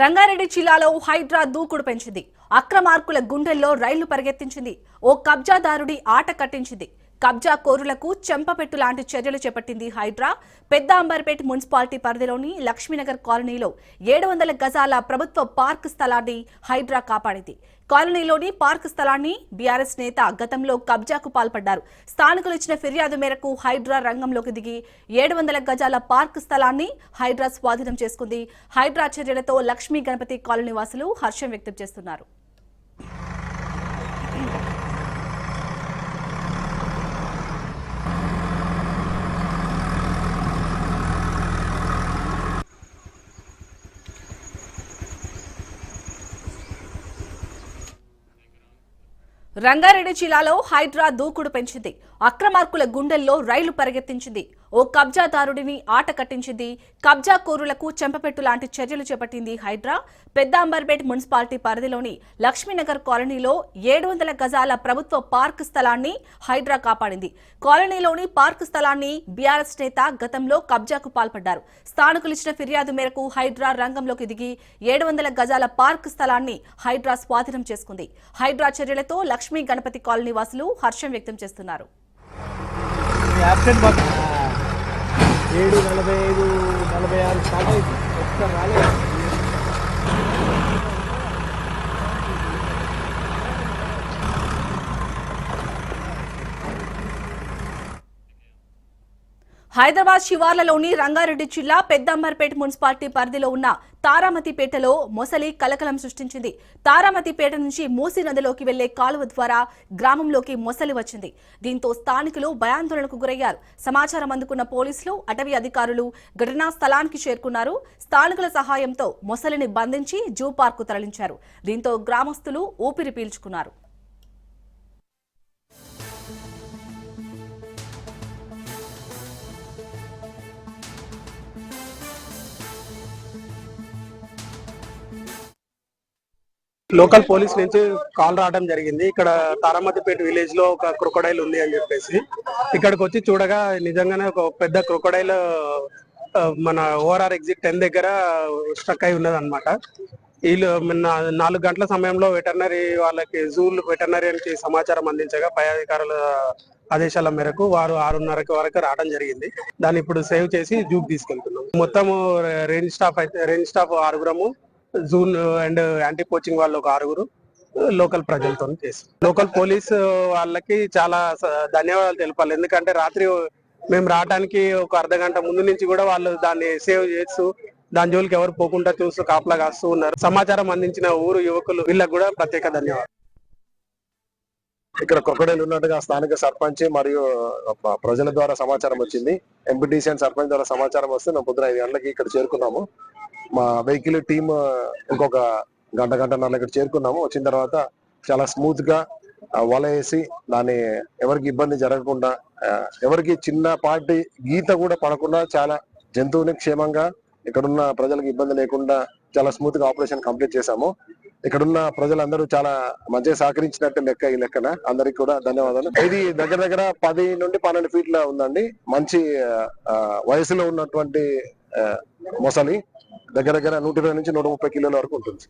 రంగారెడ్డి జిల్లాలో హైడ్రా దూకుడు పెంచింది. అక్రమార్కుల గుండెల్లో రైళ్ళు పరిగెత్తించింది. ఓ కబ్జాదారుడి ఆట కట్టించింది. కబ్జా కోరులకు చెంపపెట్టు లాంటి చర్యలు చేపట్టింది హైడ్రా. పెద్ద అంబర్పేట్ మున్సిపాలిటీ పరిధిలోని లక్ష్మీనగర్ కాలనీలో ఏడు వందల గజాల ప్రభుత్వ పార్క్ స్థలాన్ని హైడ్రా కాపాడింది. కాలనీలోని పార్క్ స్థలాన్ని బీఆర్ఎస్ నేత గతంలో కబ్జాకు పాల్పడ్డారు. స్థానికులు ఇచ్చిన ఫిర్యాదు మేరకు హైడ్రా రంగంలోకి దిగి ఏడు వందల గజాల పార్క్ స్థలాన్ని హైడ్రా స్వాధీనం చేసుకుంది. హైడ్రా చర్యలతో లక్ష్మీ గణపతి కాలనీ వాసులు హర్షం వ్యక్తం చేస్తున్నారు. రంగారెడ్డి జిల్లాలో హైడ్రా దూకుడు పెంచింది. అక్రమార్కుల గుండెల్లో రైలు పరిగెత్తించింది. ఓ కబ్జాదారుడిని ఆట కట్టించింది. కబ్జా కోరులకు చెంపపెట్టు లాంటి చర్యలు చేపట్టింది హైడ్రా. పెద్ద అంబర్పేట్ మున్సిపాలిటీ పరిధిలోని లక్ష్మీనగర్ కాలనీలో ఏడు వందల గజాల ప్రభుత్వ పార్క్ స్థలాన్ని హైడ్రా కాపాడింది. కాలనీలోని పార్క్ స్థలాన్ని బీఆర్ఎస్ నేత గతంలో కబ్జాకు పాల్పడ్డారు. స్థానికులు ఇచ్చిన ఫిర్యాదు మేరకు హైడ్రా రంగంలోకి దిగి ఏడు వందల గజాల పార్క్ స్థలాన్ని హైడ్రా స్వాధీనం చేసుకుంది. హైడ్రా చర్యలతో లక్ష్మీ గణపతి కాలనీ వాసులు హర్షం వ్యక్తం చేస్తున్నారు. ఏడు నలభై ఐదు నలభై ఆరు స్టార్ట్ అయింది. ఒక్కసారి రాలేదు. హైదరాబాద్ శివార్లలోని రంగారెడ్డి జిల్లా పెద్దంబర్పేట మున్సిపాలిటీ పరిధిలో ఉన్న తారామతిపేటలో మొసలి కలకలం సృష్టించింది. తారామతిపేట నుంచి మూసీ నదిలోకి వెళ్ళే కాలువ ద్వారా గ్రామంలోకి మొసలి వచ్చింది. దీంతో స్థానికులు భయాందోళనకు గురయ్యారు. సమాచారం అందుకున్న పోలీసులు అటవీ అధికారులు ఘటనా స్థలానికి చేరుకున్నారు. స్థానికుల సహాయంతో మొసలిని బంధించి జూ పార్కు తరలించారు. దీంతో గ్రామస్తులు ఊపిరి పీల్చుకున్నారు. లోకల్ పోలీస్ నుంచి కాల్ రావడం జరిగింది. ఇక్కడ తారామతిపేట విలేజ్లో ఒక క్రొకడైల్ ఉంది అని చెప్పేసి. ఇక్కడికి వచ్చి చూడగా నిజంగానే ఒక పెద్ద క్రొకడైల్ మన ఓఆర్ఆర్ ఎగ్జిట్ టెన్ దగ్గర స్ట్రక్ అయి ఉన్నది అనమాట వీళ్ళు నాలుగు గంటల సమయంలో వెటర్నరీ వాళ్ళకి జూలు వెటర్నరీకి సమాచారం అందించగా పై అధికారుల ఆదేశాల మేరకు వారు ఆరున్నర వరకు రావడం జరిగింది. దాన్ని ఇప్పుడు సేవ్ చేసి జూకి తీసుకెళ్తున్నాం. మొత్తము రేంజ్ స్టాఫ్ అయితే రేంజ్ స్టాఫ్ ఆరుగురము జూన్ అండ్ యాంటీ కోచింగ్ వాళ్ళు ఒక ఆరుగురు లోకల్ ప్రజలతో చేసి లోకల్ పోలీస్ వాళ్ళకి చాలా ధన్యవాదాలు తెలపాలి. ఎందుకంటే రాత్రి uh, మేము రావడానికి ఒక అర్ధ గంట ముందు నుంచి కూడా వాళ్ళు దాన్ని సేవ్ చేస్తూ దాని జోలికి ఎవరు పోకుండా చూస్తూ కాపలా కాస్తూ ఉన్నారు. సమాచారం అందించిన ఊరు యువకులు వీళ్ళకి కూడా ప్రత్యేక ధన్యవాదాలు. ఇక్కడ క్రొకడైల్ ఉన్నట్టుగా స్థానిక సర్పంచ్ మరియు uh, ప్రజల ద్వారా సమాచారం వచ్చింది. ఎంపీటీసీ అండ్ సర్పంచ్ ద్వారా సమాచారం వస్తే మేము పొద్దున ఐదు గంటలకి ఇక్కడ చేరుకున్నాము. మా వెహికల్ టీమ్ ఇంకొక గంట గంటన్నర ఇక్కడ చేరుకున్నాము. వచ్చిన తర్వాత చాలా స్మూత్గా వల వేసి దాన్ని ఎవరికి ఇబ్బంది జరగకుండా ఎవరికి చిన్న పాటి గీత కూడా పడకుండా చాలా జంతువుని క్షేమంగా ఇక్కడున్న ప్రజలకు ఇబ్బంది లేకుండా చాలా స్మూత్గా ఆపరేషన్ కంప్లీట్ చేశాము. ఇక్కడున్న ప్రజలందరూ చాలా మంచిగా సహకరించినట్టు లెక్క ఈ లెక్కన. అందరికి కూడా ధన్యవాదాలు. ఇది దగ్గర దగ్గర పది నుండి పన్నెండు ఫీట్ల ఉందండి. మంచి ఆ, వయసులో ఉన్నటువంటి మొసలి. దగ్గర దగ్గర నూట ఇరవై నుంచి నూట ముప్పై కిలోల వరకు ఉంటుంది.